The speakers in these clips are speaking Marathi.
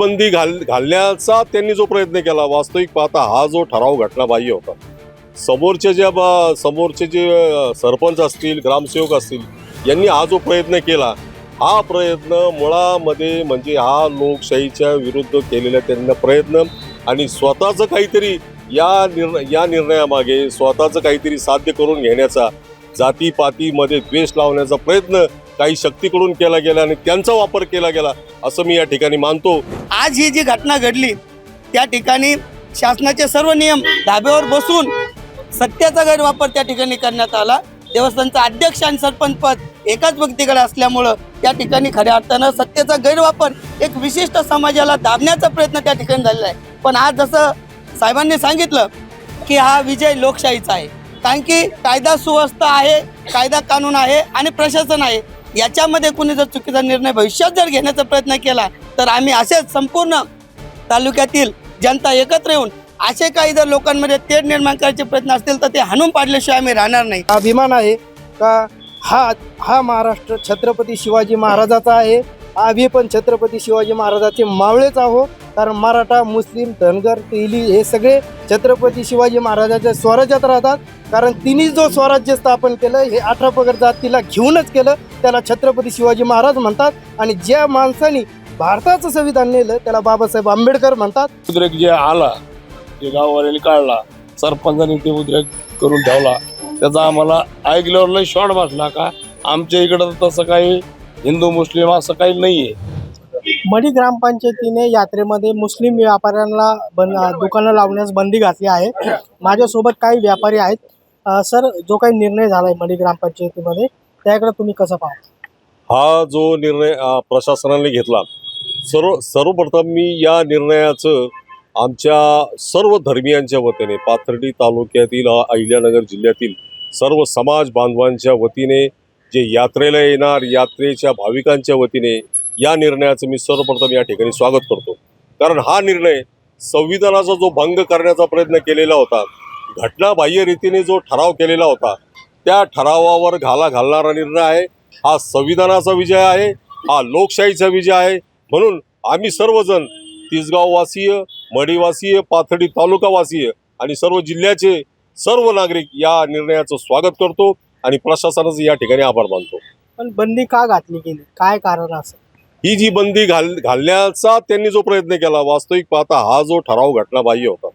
बंदी घाल घालण्याचा त्यांनी जो प्रयत्न केला वास्तविक पाहता हा जो ठराव घटना बाह्य होता. समोरचे ज्या बा- समोरचे जे सरपंच असतील ग्रामसेवक असतील यांनी हा जो प्रयत्न केला हा प्रयत्न मुळामध्ये म्हणजे हा लोकशाहीच्या विरुद्ध केलेला त्यांना प्रयत्न आणि स्वतःचं काहीतरी या निर्णय या निर्णयामागे स्वतःचं काहीतरी साध्य करून घेण्याचा जातीपातीमध्ये द्वेष लावण्याचा प्रयत्न काही शक्तीकडून केला गेला आणि त्यांचा वापर केला गेला असं मी या ठिकाणी मानतो. आज ही जी घटना घडली त्या ठिकाणी शासनाचे सर्व नियम धाब्यावर बसून सत्याचा गैरवापर त्या ठिकाणी करण्यात आला. देवस्थानचा अध्यक्ष आणि सरपंच पद एकाच व्यक्तीकडे असल्यामुळं त्या ठिकाणी खऱ्या अर्थानं सत्तेचा गैरवापर एक विशिष्ट समाजाला दाबण्याचा प्रयत्न त्या ठिकाणी झालेला आहे. पण आज जसं साहेबांनी सांगितलं की हा विजय लोकशाहीचा आहे. कारण की कायदा सुव्यवस्था आहे कायदा कानून आहे आणि प्रशासन आहे. याच्यामध्ये कुणी जर चुकीचा निर्णय भविष्यात जर घेण्याचा प्रयत्न केला तर आम्ही असेच संपूर्ण तालुक्यातील जनता एकत्र येऊन असे काही जर लोकांमध्ये तेढ निर्माण करायचे प्रयत्न असतील तर ते हाणून पाडल्याशिवाय आम्ही राहणार नाही. अभिमान आहे का? हा हा महाराष्ट्र छत्रपती शिवाजी महाराजाचा आहे. आम्ही पण छत्रपती शिवाजी महाराजाचे मावळेच आहो कारण मराठा मुस्लिम धनगर तेली हे सगळे छत्रपती शिवाजी महाराजाच्या स्वराज्यात राहतात. कारण तिने जो स्वराज्य स्थापन केलं हे अठरा पगड जातीला घेऊनच केलं. त्याला छत्रपती शिवाजी महाराज म्हणतात आणि ज्या माणसाने भारताचं संविधान नेलं त्याला बाबासाहेब आंबेडकर म्हणतात. उद्रेक जे आला जे गाववाल्याने काढला सरपंचाने ते उद्रेक करून ठेवला त्याचा आम्हाला ऐकल्यावर लय शॉर्ट बसला का आमच्या इकडं तसं काही हिंदू मुस्लिम असं काही नाहीये. मडी ग्रामपंचायतीने यात्रेमध्ये मुस्लिम व्यापाऱ्यांना बंद दुकानं लावण्यास बंदी घातली आहे. माझ्यासोबत काही व्यापारी आहेत. सर जो काही निर्णय झाला आहे मडी ग्रामपंचायतीमध्ये त्याकडे तुम्ही कसं पाहता? हा जो निर्णय प्रशासनाने घेतला सर्व सर्वप्रथम मी या निर्णयाचं आमच्या सर्व धर्मियांच्या वतीने पाथर्डी तालुक्यातील अहिल्यानगर जिल्ह्यातील सर्व समाज बांधवांच्या वतीने जे यात्रेला येणार यात्रेच्या भाविकांच्या वतीने या निर्णयाचं मी सर्वप्रथम या ठिकाणी स्वागत करतो. कारण हा निर्णय संविधानाचा जो भंग करण्याचा प्रयत्न केलेला होता घटनाबाह्य रीतीने जो ठराव केलेला होता त्या ठरावावर घाला घालणारा निर्णय आहे. हा संविधानाचा विजय आहे. हा लोकशाहीचा विजय आहे. म्हणून आम्ही सर्वजण तिसगाववासीय मडीवासीय पाथर्डी तालुकावासीय आणि सर्व जिल्ह्याचे सर्व नागरिक या निर्णयाचं स्वागत करतो आणि प्रशासनाचं या ठिकाणी आभार मानतो. पण बंदी का घातली गेली? काय कारण असं? ही जी बंदी घाल घालण्याचा त्यांनी जो प्रयत्न केला वास्तविक पाहता हा जो ठराव घटना बाह्य होता.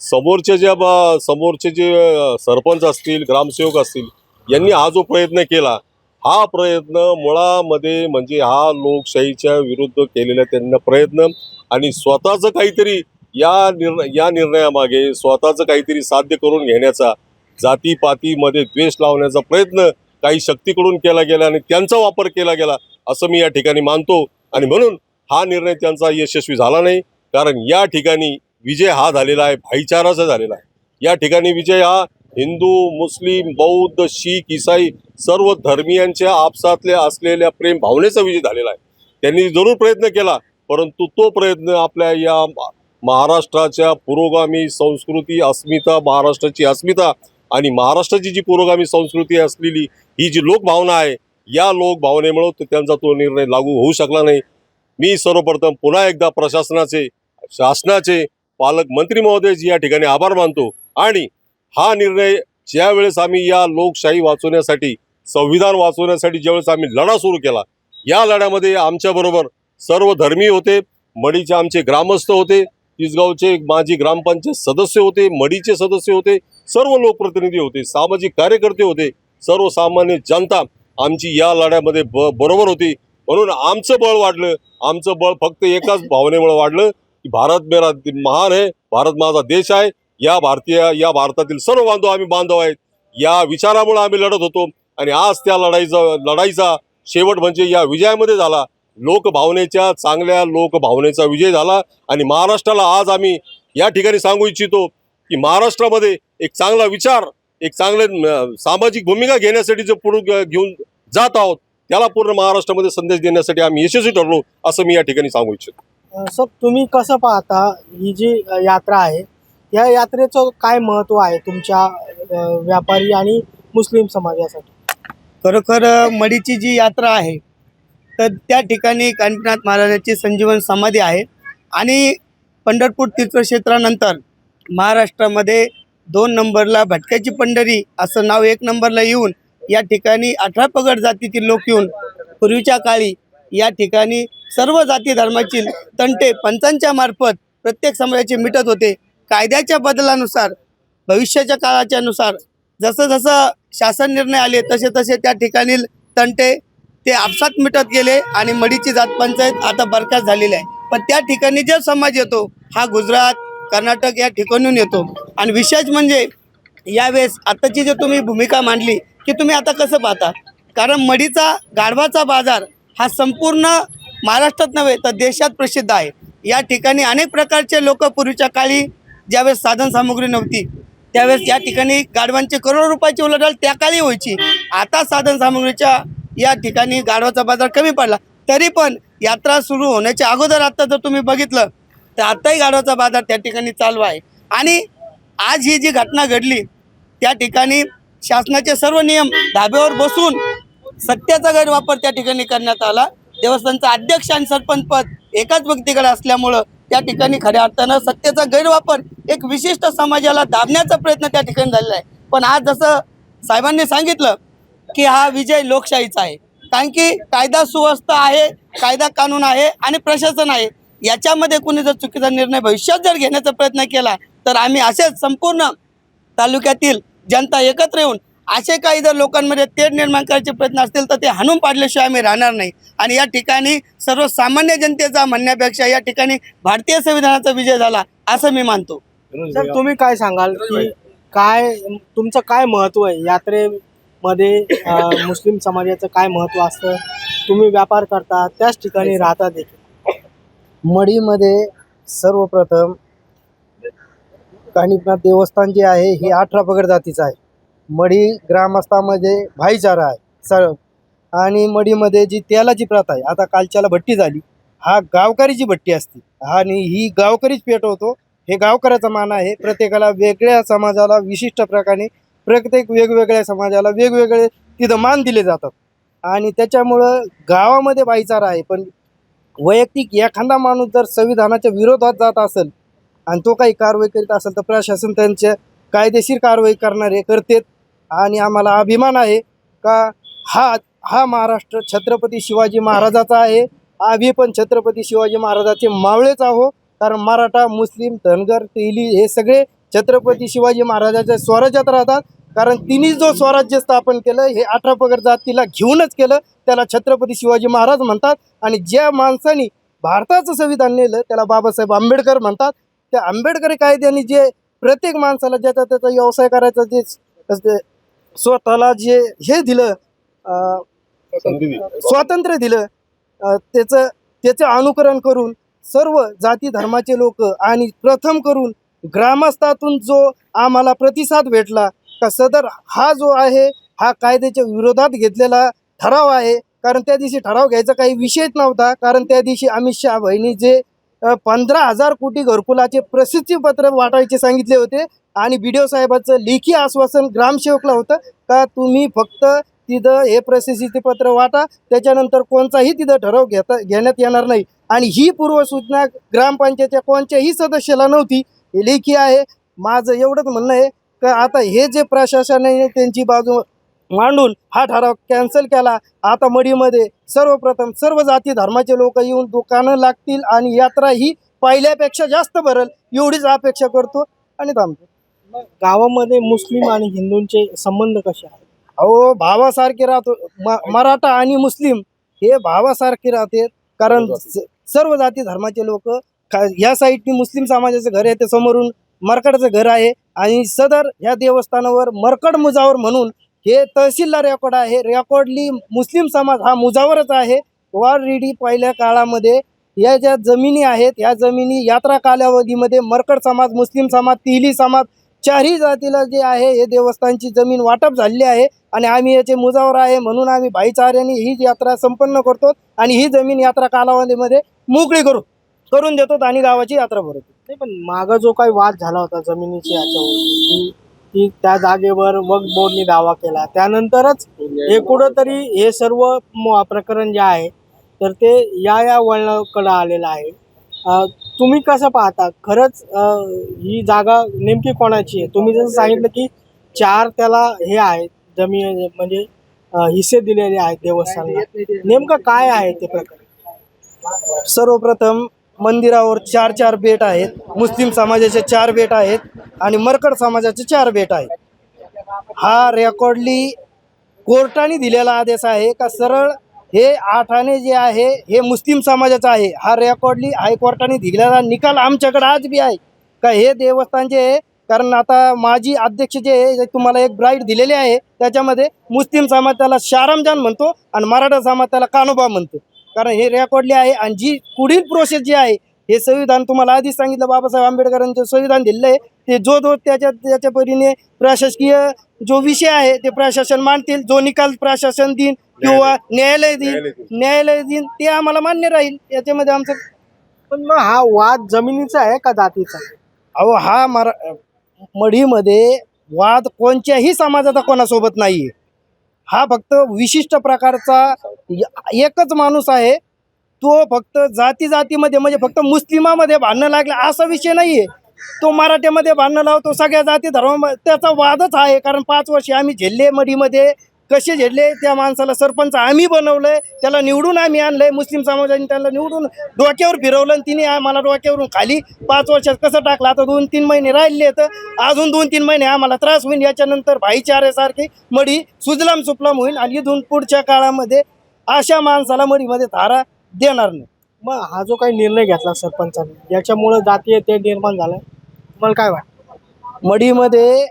समोरचे ज्या बा- समोरचे जे सरपंच असतील ग्रामसेवक असतील यांनी हा जो प्रयत्न केला हा प्रयत्न मुळामध्ये म्हणजे हा लोकशाहीच्या विरुद्ध केलेला त्यांना प्रयत्न आणि स्वतःचं काहीतरी या निर्णय या निर्णयामागे स्वतःचं काहीतरी साध्य करून घेण्याचा जातीपातीमध्ये द्वेष लावण्याचा प्रयत्न काही शक्तीकडून केला गेला आणि त्यांचा वापर केला गेला असं मी या ठिकाणी मानतो. आणि म्हणून हा निर्णय त्यांचा यशस्वी झाला नाही. कारण या ठिकाणी विजय हा झालेला आहे भाईचाराचा झालेला आहे. या ठिकाणी विजय हा हिंदू मुस्लिम बौद्ध शीख इसाई सर्व धर्मियांच्या आपसातल्या असलेल्या प्रेम भावनेचा विजय झालेला आहे. त्यांनी जरूर प्रयत्न केला परंतु तो प्रयत्न आपल्या या महाराष्ट्राच्या पुरोगामी संस्कृती अस्मिता महाराष्ट्राची अस्मिता आणि महाराष्ट्राची जी पुरोगामी संस्कृती असलेली ही जी लोकभावना आहे या लोकभावनेमुळं त्यांचा तो निर्णय लागू होऊ शकला नाही. मी सर्वप्रथम पुन्हा एकदा प्रशासनाचे शासनाचे पालकमंत्री महोदयाची या ठिकाणी आभार मानतो. आणि हा निर्णय ज्यावेळेस आम्ही या लोकशाही वाचवण्यासाठी संविधान वाचवण्यासाठी ज्यावेळेस आम्ही लढा सुरू केला या लढ्यामध्ये आमच्याबरोबर सर्व धर्मी होते. मडीचे आमचे ग्रामस्थ होते. तिसगावचे माजी ग्रामपंचायत सदस्य होते मडीचे सदस्य होते सर्व लोकप्रतिनिधी होते सामाजिक कार्यकर्ते होते सर्वसामान्य जनता आमची या लढ्यामध्ये ब बरोबर होती. म्हणून आमचं बळ वाढलं. आमचं बळ फक्त एकाच भावनेमुळे वाढलं. की भारत मेरा महान आहे भारत माझा देश आहे. या भारतीय या भारतातील सर्व बांधव आम्ही बांधव आहेत. या विचारामुळे आम्ही लढत होतो आणि आज त्या लढाईचा लढाईचा शेवट म्हणजे या विजयामध्ये झाला. लोकभावनेच्या चांगल्या लोकभावनेचा विजय झाला आणि महाराष्ट्राला आज आम्ही या ठिकाणी सांगू इच्छितो की महाराष्ट्रामध्ये एक चांगला विचार एक चांगले सामाजिक भूमिका घेण्यासाठी जे पुढे घेऊन जात आहोत त्याला पूर्ण महाराष्ट्रामध्ये संदेश देण्यासाठी आम्ही यशस्वी ठरलो असं मी या ठिकाणी सांगू इच्छितो. सर तुम्ही कसं पाहता ही जी यात्रा आहे या यात्रेचं काय महत्त्व आहे तुमच्या व्यापारी आणि मुस्लिम समाजासाठी? खरोखर मडीची जी यात्रा आहे तर त्या ठिकाणी कानपीनाथ महाराजाची संजीवन समाधी आहे आणि पंढरपूर तीर्थक्षेत्रानंतर महाराष्ट्रामध्ये दोन नंबरला भटक्याची पंढरी असं नाव एक नंबरला येऊन या ठिकाणी अठरा पगड जातीतील लोक येऊन पूर्वीच्या काळी या ठिकाणी सर्व जाती धर्माची तंटे पंचांच्या मार्फत प्रत्येक समाजाचे मिटत होते. कायद्याच्या बदलानुसार भविष्याच्या काळाच्या नुसार जसं जसं शासन निर्णय आले तसे तसे त्या ठिकाणी तंटे ते आपसात मिटत गेले आणि मडीची जात पंचायत आता बरखास्त झालेली आहे. पण त्या ठिकाणी जो समाज येतो हा गुजरात कर्नाटक या ठिकाणून येतो. आणि विशेष म्हणजे यावेळेस आताची जी तुम्ही भूमिका मांडली की तुम्ही आता कसं पाहता? कारण मडीचा गाढवाचा बाजार हा संपूर्ण महाराष्ट्रात नव्हे तर देशात प्रसिद्ध आहे. या ठिकाणी अनेक प्रकारचे लोक पूर्वीच्या काळी ज्यावेळेस साधनसामुग्री नव्हती त्यावेळेस या ठिकाणी गाढवांचे करोडो रुपयाची उलाढाल त्या काळी व्हायची. आता साधनसामुग्रीच्या या ठिकाणी गाढवाचा बाजार कमी पडला. तरी पण यात्रा सुरू होण्याच्या अगोदर आत्ता जर तुम्ही बघितलं तर आत्ताही गाढवाचा बाजार त्या ठिकाणी चालू आहे. आणि आज ही जी घटना घडली त्या ठिकाणी शासनाचे सर्व नियम धाब्यावर बसून सत्याचा गैरवापर त्या ठिकाणी करण्यात आला. देवस्थानचा अध्यक्ष आणि सरपंच पद एकाच व्यक्तीकडे असल्यामुळं त्या ठिकाणी खऱ्या अर्थानं सत्तेचा गैरवापर एक विशिष्ट समाजाला दाबण्याचा प्रयत्न त्या ठिकाणी झालेला आहे. पण आज जसं साहेबांनी सांगितलं की हा विजय लोकशाहीचा आहे. कारण की कायदा सुव्यवस्था आहे कायदा कानून आहे आणि प्रशासन आहे. याच्यामध्ये कुणी जर चुकीचा निर्णय भविष्यात जर घेण्याचा प्रयत्न केला तर आम्ही असेच संपूर्ण तालुक्यातील जनता एकत्र येऊन असे काही जर लोकांमध्ये तेढ निर्माण करायचे प्रयत्न असतील तर ते हाणून पाडल्याशिवाय आम्ही राहणार नाही. आणि या ठिकाणी सर्वसामान्य जनतेचा म्हणण्यापेक्षा या ठिकाणी भारतीय संविधानाचा विजय झाला असं मी मानतो. सर तुम्ही काय सांगाल की काय तुमचं काय महत्त्व आहे? यात्रेमध्ये मुस्लिम समाजाचं काय महत्त्व असतं? तुम्ही व्यापार करता त्याच ठिकाणी राहता देखील. मडीमध्ये सर्वप्रथम कानिपनाथ देवस्थान जे आहे हे अठरा पगड जातीचं आहे. मढी ग्रामस्थामध्ये भाईचारा आहे सर आणि मढीमध्ये जी तेलाची प्रथा आहे आता कालच्याला भट्टी झाली हा गावकरीची भट्टी असते. आणि ही गावकरीच पेटवतो हे गावकऱ्याचा मान आहे. प्रत्येकाला वेगळ्या समाजाला विशिष्ट प्रकारे प्रत्येक वेगवेगळ्या समाजाला वेगवेगळे तिथं मान दिले जातात. आणि त्याच्यामुळं गावामध्ये भाईचारा आहे पण वैयक्तिक एखादा माणूस जर संविधानाच्या विरोधात जात असेल आणि तो काही कारवाई करीत असेल तर प्रशासन त्यांच्या कायदेशीर कारवाई करणारे करतेत. आणि आम्हाला अभिमान आहे का हा हा महाराष्ट्र छत्रपती शिवाजी महाराजाचा आहे. आम्ही पण छत्रपती शिवाजी महाराजाचे मावळेच आहो कारण मराठा मुस्लिम धनगर तेली हे सगळे छत्रपती शिवाजी महाराजाच्या स्वराज्यात राहतात. कारण तिने जो स्वराज्य स्थापन केलं हे अठरा पगड जातीला घेऊनच केलं त्याला छत्रपती शिवाजी महाराज म्हणतात. आणि ज्या माणसाने भारताचं संविधान नेलं त्याला बाबासाहेब आंबेडकर म्हणतात. त्या आंबेडकरी कायद्याने जे प्रत्येक माणसाला ज्याचा त्याचा व्यवसाय करायचा जे जे स्वतःला जे हे दिलं. स्वातंत्र्य दिलं त्याचं त्याचं अनुकरण करून सर्व जाती धर्माचे लोक आणि प्रथम करून ग्रामस्थातून जो आम्हाला प्रतिसाद भेटला का सदर हा जो आहे हा कायद्याच्या विरोधात घेतलेला ठराव आहे. कारण त्या दिवशी ठराव घ्यायचा काही विषयच नव्हता. कारण त्या दिवशी अमित शहा बहिणी जे पंधरा हजार कोटी घरकुलाचे प्रसिद्धीपत्र वाटायचे सांगितले होते. आणि बी डी ओ साहेबाचं लेखी आश्वासन ग्रामसेवकला होतं का तुम्ही फक्त तिथं हे प्रसिद्धीचे पत्र वाटा त्याच्यानंतर कोणताही तिथं ठराव घेता घेण्यात येणार नाही. आणि ही पूर्वसूचना ग्रामपंचायतच्या कोणत्याही सदस्याला नव्हती. हे लेखी आहे. माझं एवढंच म्हणणं आहे का आता हे जे प्रशासनाने त्यांची बाजू मांडून हा ठराव कॅन्सल केला आता मडीमध्ये सर्वप्रथम सर्व जाती धर्माचे लोक येऊन दुकानं लागतील आणि यात्रा ही पहिल्यापेक्षा जास्त भरल एवढीच अपेक्षा करतो आणि थांबतो. गावामध्ये मुस्लिम आणि हिंदूंचे संबंध कसे आहेत? अहो भावासारखे राहतो. मराठा आणि मुस्लिम हे भावासारखे राहते. कारण सर्व जाती धर्माचे लोक ह्या साईडनी मुस्लिम समाजाचं घर आहे ते समोरून मरकडचं घर आहे. आणि सदर ह्या देवस्थानावर मरकड मुजावर म्हणून हे तहसीलला रेकॉर्ड आहे. रेकॉर्डली मुस्लिम समाज हा मुजावरच आहे. ऑलरेडी पहिल्या काळामध्ये या ज्या जमिनी आहेत या जमिनी यात्रा कालावधीमध्ये मरकड समाज मुस्लिम समाज तिहली समाज चारही जातीला जे आहे हे देवस्थानची जमीन वाटप झालेली आहे आणि आम्ही याचे मुजावर आहे म्हणून आम्ही भाईचाऱ्याने ही यात्रा संपन्न करतो आणि ही जमीन यात्रा कालावधीमध्ये मोकळी करू करून देतो आणि गावाची यात्रा भरतो. नाही पण मागं जो काही वाद झाला होता जमिनीची याच्यावर ती त्या जागेवर वक्फ बोर्डने दावा केला. त्यानंतरच हे कुठंतरी हे सर्व प्रकरण जे आहे तर ते या या वळणाकडं आलेलं आहे. तुम्ही कसं पाहता? खरंच ही जागा नेमकी कोणाची आहे? तुम्ही जसं सांगितलं की चार त्याला हे आहेत जमीन म्हणजे हिस्से दिलेले आहेत देवस्थानला. नेमकं काय आहे ते प्रकार सर्वप्रथम मंदिरावर चार चार बेट आहेत मुस्लिम समाजाचे चार बेट आहेत आणि मरकड समाजाचे चार बेट आहेत. हा रेकॉर्डली कोर्टाने दिलेला आदेश आहे का सरळ हे आठाने जे आहे हे मुस्लिम समाजाचं आहे. हा रेकॉर्डली हायकोर्टाने दिलेला निकाल आमच्याकडे आज बी आहे. का हे देवस्थान जे आहे कारण आता माजी अध्यक्ष जे आहे जे तुम्हाला एक ब्राईट दिलेले आहे त्याच्यामध्ये मुस्लिम समाज त्याला शारमजान म्हणतो आणि मराठा समाज त्याला कानोबा म्हणतो. कारण हे रेकॉर्डली आहे आणि जी पुढील प्रोसेस जी आहे हे संविधान तुम्हाला आधीच सांगितलं बाबासाहेब आंबेडकरांचं संविधान दिलेलं आहे. ते जो जो त्याच्या त्याच्या परीने प्रशासकीय जो विषय आहे ते प्रशासन मानतील जो निकाल प्रशासन देईन किंवा न्यायालय. देईल न्यायालय देईन. ते आम्हाला मान्य राहील. याच्यामध्ये आमचं पण मग हा वाद जमिनीचा आहे का जातीचा? अहो हा मरा मढीमध्ये वाद कोणत्याही समाजाचा कोणासोबत नाही हा फक्त विशिष्ट प्रकारचा एकच माणूस आहे. तो फक्त जाती जातीमध्ये म्हणजे फक्त मुस्लिमामध्ये भांडणं लागलं असा विषय नाही आहे तो मराठ्यामध्ये भांडणं लावतो सगळ्या जाती धर्म त्याचा वादच आहे कारण पाच वर्षे आम्ही झेलले मढीमध्ये. कसे झेडले त्या माणसाला सरपंच आम्ही बनवलंय त्याला निवडून आम्ही आणलंय मुस्लिम समाजाने त्याला निवडून डोक्यावर फिरवलं आणि तिने आम्हाला डोक्यावरून खाली पाच वर्षात कसं टाकलं? आता दोन तीन महिने राहिले तर अजून दोन तीन महिने आम्हाला त्रास होईल याच्यानंतर भाईचाऱ्यासारखी मडी सुजलाम सुपलाम होईल आणि इथून पुढच्या काळामध्ये अशा माणसाला मडीमध्ये धारा देणार नाही. मग हा जो काही निर्णय घेतला सरपंचांनी याच्यामुळं जातीय ते निर्माण झालं तुम्हाला काय वाटतं? मडीमध्ये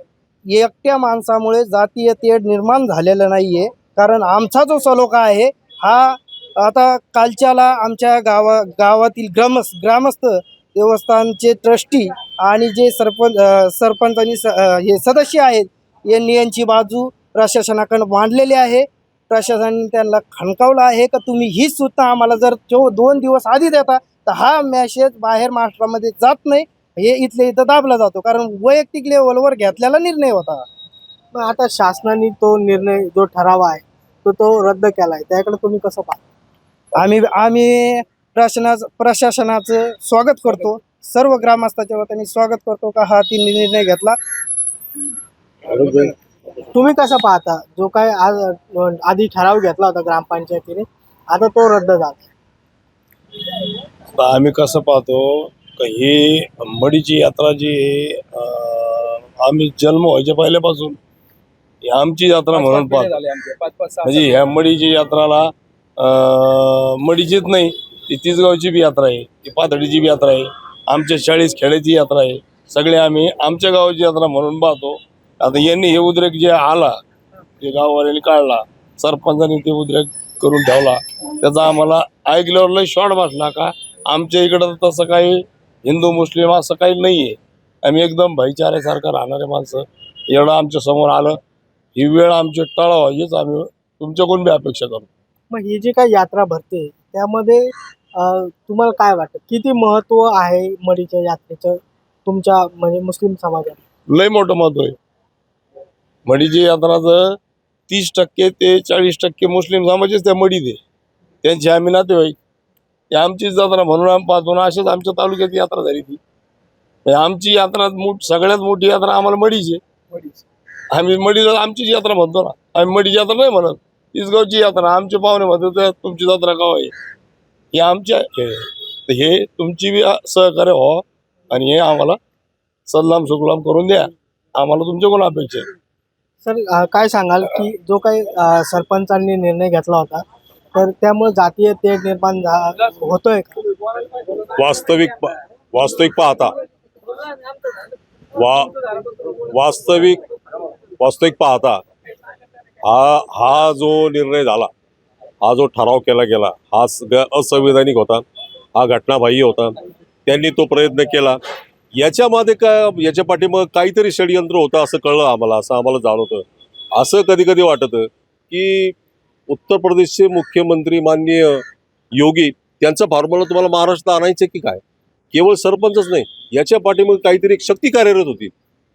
एकट्या माणसामुळे जातीय तेढ निर्माण झालेलं नाही आहे कारण आमचा जो सलोखा आहे हा आता कालच्याला आमच्या गावा गावातील ग्रामस ग्रामस्थ देवस्थानचे ट्रस्टी आणि जे सरपंच सरपंचांनी स हे सदस्य आहेत यांनी यांची बाजू प्रशासनाकडं मांडलेली आहे. प्रशासनाने त्यांना खणकावलं आहे का तुम्ही ही सूचना आम्हाला जर जो दोन दिवस आधी देता तर हा मॅसेज बाहेर महाराष्ट्रामध्ये जात नाही. हे इथले इथं दाबला जातो. कारण वैयक्तिक लेवलवर घेतलेला निर्णय होता. मग आता शासनाने तो निर्णय जो ठराव आहे तो तो रद्द केला आहे त्याकडे तुम्ही कसं पाहता? आम्ही आम्ही प्रशासना प्रशासनाचं स्वागत करतो. सर्व ग्रामस्थाच्या वतीने स्वागत करतो का हा ती निर्णय घेतला? तुम्ही कसं पाहता? जो काय आज आधी ठराव घेतला होता ग्रामपंचायतीने आता तो रद्द झाला. आम्ही कसं पाहतो का ही मडीची यात्रा जी आम्ही जन्म व्हायच्या पहिल्यापासून ही आमची यात्रा म्हणून पाहतो. म्हणजे ह्या मडीची यात्राला अं, मडीचीच नाही ती तिसगावची बी यात्रा आहे ती पाथडीची बी यात्रा आहे आमच्या शाळेस खेड्याची यात्रा आहे सगळे आम्ही आमच्या गावाची यात्रा म्हणून पाहतो. आता यांनी हे उद्रेक जे आला जे गाववाल्यांनी काढला सरपंचांनी ते उद्रेक करून ठेवला त्याचा आम्हाला ऐकल्यावर लय शॉर्ट बसला का आमच्या इकडं तसं काही हिंदू मुस्लिम असं काही नाही आहे आम्ही एकदम भाईचाऱ्यासारखं राहणारे माणसं. एवढं आमच्यासमोर आलं ही वेळ आमची टळावं हीच आम्ही तुमच्याकडून बी अपेक्षा करतो. मग ही जी काही यात्रा भरते त्यामध्ये तुम्हाला काय वाटतं? किती महत्त्व आहे मडीच्या यात्रेचं तुमच्या म्हणजे मुस्लिम समाजात? लय मोठं महत्त्व आहे. मडीची यात्राचं तीस टक्के ते चाळीस टक्के मुस्लिम समाजच त्या मडीत आहे. त्यांची आम्ही नातेवाईक. ही आमचीच जत्रा म्हणून आम्ही पाहतो ना अशाच आमच्या तालुक्यात यात्रा झाली ती. आमची यात्रा मोठ सगळ्यात मोठी यात्रा आम्हाला मडीची आहे. आम्ही मडीला आमचीच यात्रा म्हणतो ना. आम्ही मडीची यात्रा नाही म्हणत. इसगावची यात्रा. आमचे पाहुणे म्हणतो तर तुमची जत्रा का आहे? ही आमची आहे तर हे तुमची बी सहकार्य व्हावं आणि हे आम्हाला सल्लाम सुकलाम करून द्या. आम्हाला तुमच्याकडून अपेक्षा आहे. सर काय सांगाल की जो काही सरपंचांनी निर्णय घेतला होता तर त्यामुळे जातीय तेढ निर्माण झा- होतोय का? वास्तविक पा- वास्तविक पाहता. वा वास्तविक वास्तविक पाहता हा हा जो निर्णय झाला हा जो ठराव केला गेला हा सगळा असंविधानिक होता हा घटनाबाह्य होता त्यांनी तो प्रयत्न केला. याच्यामध्ये काय याच्या पाठीमग काहीतरी षडयंत्र होतं असं कळलं आम्हाला असं आम्हाला जाणवतं. असं कधी कधी वाटतं की उत्तर प्रदेशचे मुख्यमंत्री माननीय योगी त्यांचा फॉर्म्युला तुम्हाला महाराष्ट्रात आणायचं की काय? केवळ सरपंचच नाही याच्या पाठीमध्ये काहीतरी एक शक्ती कार्यरत होती.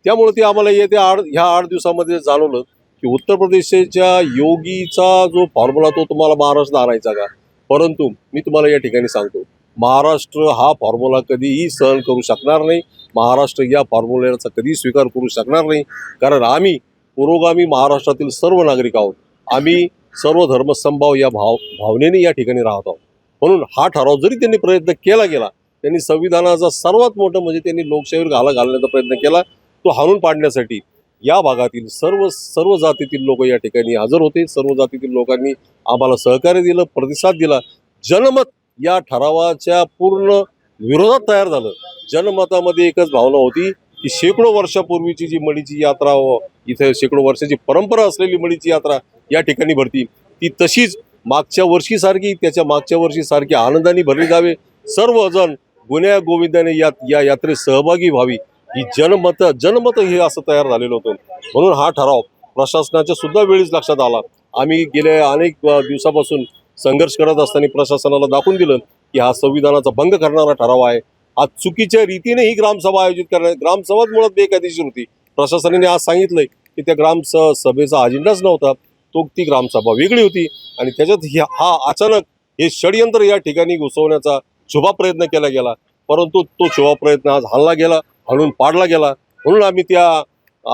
त्यामुळे ते आम्हाला येत्या आठ ह्या आठ दिवसामध्ये जाणवलं की उत्तर प्रदेशच्या योगीचा जो फॉर्म्युला तो तुम्हाला महाराष्ट्रात आणायचा का? परंतु मी तुम्हाला या ठिकाणी सांगतो महाराष्ट्र हा फॉर्म्युला कधीही सहन करू शकणार नाही. महाराष्ट्र या फॉर्म्युल्याचा कधी स्वीकार करू शकणार नाही. कारण आम्ही पुरोगामी महाराष्ट्रातील सर्व नागरिक आहोत. आम्ही सर्व धर्मसंभाव या भाव भावनेने या ठिकाणी राहत आहोत. म्हणून हा ठराव जरी त्यांनी प्रयत्न केला गेला त्यांनी संविधानाचा सर्वात मोठं म्हणजे त्यांनी लोकशाहीवर घाला घालण्याचा प्रयत्न केला तो हाणून पाडण्यासाठी या भागातील सर्व सर्व जातीतील लोक या ठिकाणी हजर होते. सर्व जातीतील लोकांनी आम्हाला सहकार्य दिलं प्रतिसाद दिला. जनमत या ठरावाच्या पूर्ण विरोधात तयार झालं. जनमतामध्ये एकच भावना होती की शेकडो वर्षापूर्वीची जी मडीची यात्रा इथे शेकडो वर्षाची परंपरा असलेली मडीची यात्रा या ठिकाणी भरती. ती तशीच मागच्या वर्षीसारखी त्याच्या मागच्या वर्षीसारखी आनंदाने भरली जावे. सर्वजण गुन्ह्या गोविंदाने या या यात्रेत सहभागी व्हावी. ही जनमत जनमत हे असं तयार झालेलं होतं. म्हणून हा ठराव प्रशासनाच्या सुद्धा वेळीच लक्षात आला. आम्ही गेल्या अनेक दिवसापासून संघर्ष करत असताना प्रशासनाला दाखवून दिलं की हा संविधानाचा भंग करणारा ठराव आहे. आज चुकीच्या रीतीने ही ग्रामसभा आयोजित करण्यात ग्रामसभाच मुळात बेकायदेशीर होती. प्रशासनाने आज सांगितलंय की त्या ग्राम स- सभेचा अजेंडाच नव्हता. तो ती ग्रामसभा वेगळी होती आणि त्याच्यात हा अचानक हे षडयंत्र या ठिकाणी घुसवण्याचा शुभा प्रयत्न केला गेला. परंतु तो शुभा प्रयत्न आज हल्ला गेला हलून पाडला गेला. म्हणून आम्ही त्या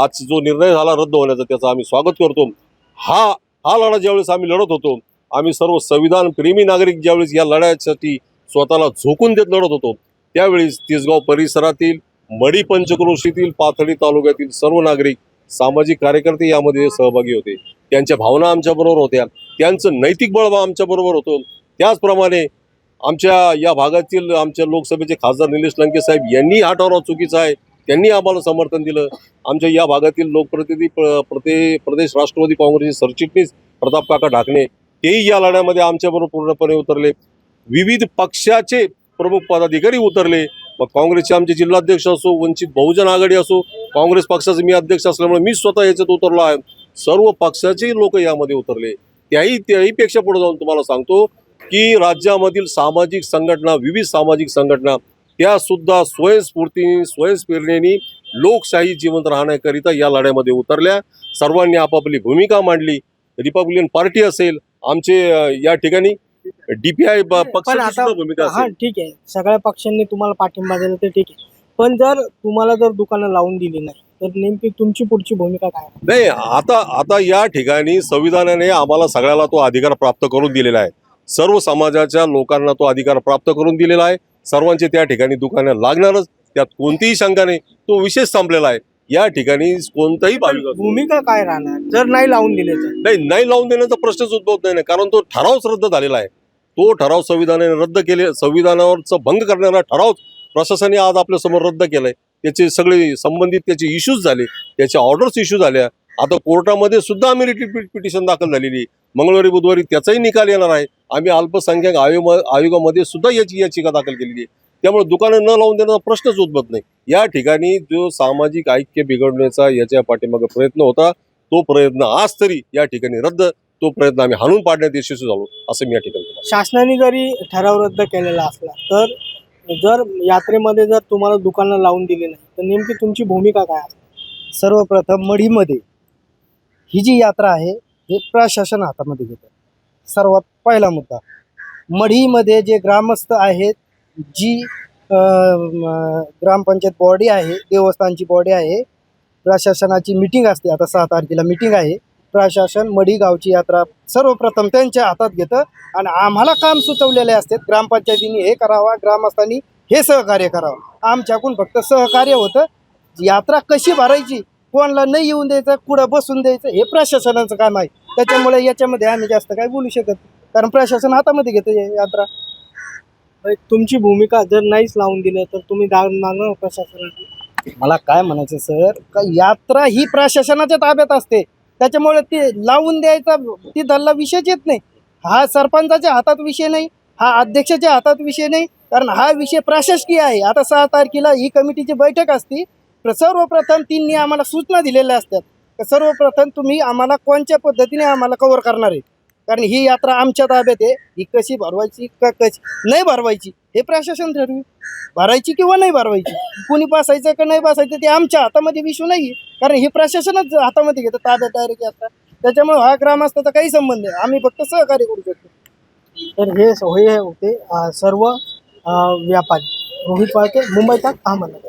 आज जो निर्णय झाला रद्द होण्याचा त्याचा आम्ही स्वागत करतो. हा हा लढा ज्यावेळेस आम्ही लढत होतो आम्ही सर्व संविधान प्रेमी नागरिक ज्यावेळेस या लढ्यासाठी स्वतःला झोकून देत लढत होतो त्यावेळेस तिसगाव परिसरातील मडी पंचक्रोशीतील पाथडी तालुक्यातील सर्व नागरिक सामाजिक कार्यकर्ते यामध्ये सहभागी होते. त्यांच्या भावना आमच्याबरोबर होत्या. त्यांचं नैतिक बळ आमच्याबरोबर होतं. त्याचप्रमाणे आमच्या या भागातील आमच्या लोकसभेचे खासदार निलेश लंके साहेब यांनी हा ठराव चुकीचा आहे. त्यांनी आम्हाला समर्थन दिलं. आमच्या या भागातील लोकप्रतिनिधी प्रते प्रदेश राष्ट्रवादी काँग्रेसचे सरचिटणीस प्रताप काका ढाकणे तेही या लढ्यामध्ये आमच्याबरोबर पूर्णपणे उतरले. विविध पक्षाचे प्रमुख पदाधिकारी उतरले. मग काँग्रेसचे आमचे जिल्हाध्यक्ष असो वंचित बहुजन आघाडी असो काँग्रेस पक्षाचे मी अध्यक्ष असल्यामुळे मी स्वतः याच्यात उतरलो आहे. सर्व पक्षाचे लोक यामध्ये उतरले. त्याही त्याहीपेक्षा पुढे जाऊन तुम्हाला सांगतो की राज्यामधील सामाजिक संघटना विविध सामाजिक संघटना त्यासुद्धा स्वयंस्फूर्तीने स्वयंस्फूर्ती स्वयंस्फूर्तीने लोकशाही जिवंत राहण्याकरिता या लढ्यामध्ये उतरल्या. सर्वांनी आपापली भूमिका मांडली. रिपब्लिकन पार्टी असेल आमचे या ठिकाणी डीपीआय भूमिका हा ठीक आहे. सगळ्या पक्षांनी तुम्हाला पाठिंबा दिला तर ठीक आहे. पण जर तुम्हाला जर दुकानं लावून दिली नाही तर नेमकी तुमची पुढची भूमिका काय? नाही आता आता या ठिकाणी संविधानाने आम्हाला सगळ्याला तो अधिकार प्राप्त करून दिलेला आहे. सर्व समाजाच्या लोकांना तो अधिकार प्राप्त करून दिलेला आहे. सर्वांचे त्या ठिकाणी दुकानं लागणारच. त्यात कोणतीही शंका नाही. तो विशेष संपलेला आहे. या ठिकाणी कोणताही भाविक असो, भूमिका काय राहणार? जर नाही लावून दिले तर? नाही नाही लावून देण्याचा प्रश्नच उद्भवत नाही ना. कारण तो ठरावच रद्द झालेला आहे. तो ठराव संविधानाने रद्द केले संविधानावरचा भंग करणारा ठराव प्रशासनाने आज आपल्यासमोर रद्द केलाय. त्याचे सगळे संबंधित त्याचे इश्यूज झाले. त्याच्या ऑर्डर्स इश्यू झाल्या. आता कोर्टामध्ये सुद्धा आम्ही रिट पिटिशन दाखल झालेली. आहे. मंगळवारी बुधवारी त्याचाही निकाल येणार आहे. आम्ही अल्पसंख्याक आयोग आयोगामध्ये सुद्धा याची याचिका दाखल केलेली आहे. त्यामुळे दुकानं न लावून देण्याचा प्रश्नच उद्भवत नाही या ठिकाणी जो सामाजिक ऐक्य बिघडण्याचा याच्या पाठीमागे प्रयत्न होता तो प्रयत्न आज तरी या ठिकाणी रद्द तो प्रयत्न आम्ही हाणून पाडण्यात यशस्वी झालो असं मी या ठिकाणी. शासनाने जरी ठराव रद्द केलेला असला तर जर यात्रेमध्ये जर तुम्हाला दुकानं लावून दिली नाही तर नेमकी तुमची भूमिका काय आहे? सर्वप्रथम मढीमध्ये ही जी यात्रा आहे हे प्रशासन हातामध्ये घेतं सर्वात पहिला मुद्दा मढीमध्ये जे ग्रामस्थ आहेत जी ग्रामपंचायत बॉडी आहे देवस्थानची बॉडी आहे प्रशासनाची मिटिंग असते आता सहा तारखेला मिटिंग आहे. प्रशासन मढी गावची यात्रा सर्वप्रथम त्यांच्या हातात घेतं आणि आम्हाला काम सुचवलेले असतात ग्रामपंचायतीने हे करावा ग्रामस्थांनी हे सहकार्य करावं. आमच्याकडून फक्त सहकार्य होतं. यात्रा कशी भरायची कोणाला नाही येऊन द्यायचं कुठं बसून द्यायचं हे प्रशासनाचं काम आहे. त्याच्यामुळे याच्यामध्ये आम्ही जास्त काय बोलू शकत कारण प्रशासन हातामध्ये घेतं हे यात्रा. तुमची भूमिका जर नाहीच लावून दिलं तर तुम्ही दागणार ना प्रशासनाची मला काय म्हणायचं सर का यात्रा ही प्रशासनाच्या ताब्यात असते. त्याच्यामुळे ते लावून द्यायचा ती धल्ला विषयच येत नाही. हा सरपंचाच्या हातात विषय नाही हा अध्यक्षाच्या हातात विषय नाही कारण हा विषय प्रशासकीय आहे. आता सहा तारखेला ही कमिटीची बैठक असती. तर सर्वप्रथम त्यांनी आम्हाला सूचना दिलेल्या असतात. तर सर्वप्रथम तुम्ही आम्हाला कोणत्या पद्धतीने आम्हाला कव्हर करणार आहे? कारण ही यात्रा आमच्या ताब्यात आहे. ही कशी भरवायची का कशी नाही भरवायची हे प्रशासन ठरवी. भरायची किंवा नाही भरवायची कुणी बसायचं का नाही बसायचं ते आमच्या हातामध्ये विषय नाही कारण हे प्रशासनच हातामध्ये घेतं ताब्यात डायरेक्ट यात्रा. त्याच्यामुळे हा ग्रामस्थाचा काही संबंध नाही. आम्ही फक्त सहकार्य करू शकतो. तर हे स- हे होते सर्व व्यापारी. रोहित पाळके मुंबईचा अहमदनगर.